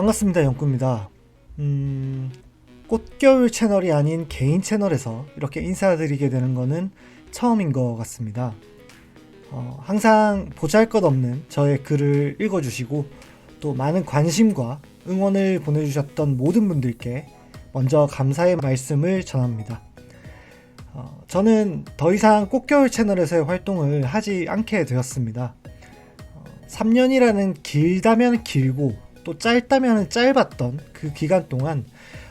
반갑습니다. 영구입니다. 음, 꽃겨울 채널이 아닌 개인 채널에서 이렇게 인사드리게 되는 거는 처음인 것 같습니다. 어, 항상 보잘 것 없는 저의 글을 읽어주시고 또 많은 관심과 응원을 보내주셨던 모든 분들께 먼저 감사의 말씀을 전합니다. 어, 저는 더 이상 꽃겨울 채널에서의 활동을 하지 않게 되었습니다. 3년이라는 길다면 길고 또 짧다면 짧았던 그 기간 동안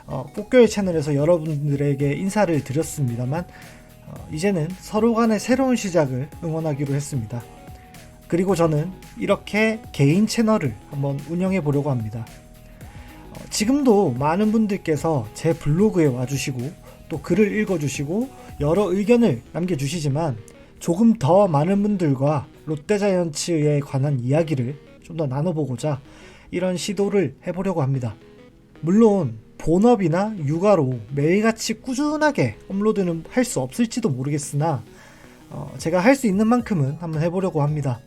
어, 꽃교회 채널에서 여러분들에게 인사를 드렸습니다만 어, 이제는 서로 간의 새로운 시작을 응원하기로 했습니다. 그리고 저는 이렇게 개인 채널을 한번 운영해 보려고 합니다. 어, 지금도 많은 분들께서 제 블로그에 와주시고 또 글을 읽어주시고 여러 의견을 남겨주시지만 조금 더 많은 분들과 롯데자이언츠에 관한 이야기를 좀 더 나눠보고자 이런 시도를 해보려고 합니다. 물론 본업이나 육아로 매일같이 꾸준하게 업로드는 할 수 없을지도 모르겠으나 어, 제가 할 수 있는 만큼은 한번 해보려고 합니다.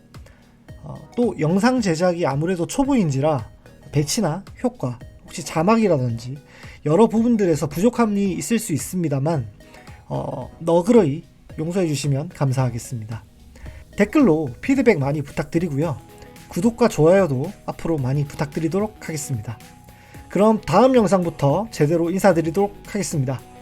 어, 또 영상 제작이 아무래도 초보인지라 배치나 효과, 혹시 자막이라든지 여러 부분들에서 부족함이 있을 수 있습니다만 어, 너그러이 용서해 주시면 감사하겠습니다. 댓글로 피드백 많이 부탁드리고요. 구독과 좋아요도 앞으로 많이 부탁드리도록 하겠습니다. 그럼 다음 영상부터 제대로 인사드리도록 하겠습니다.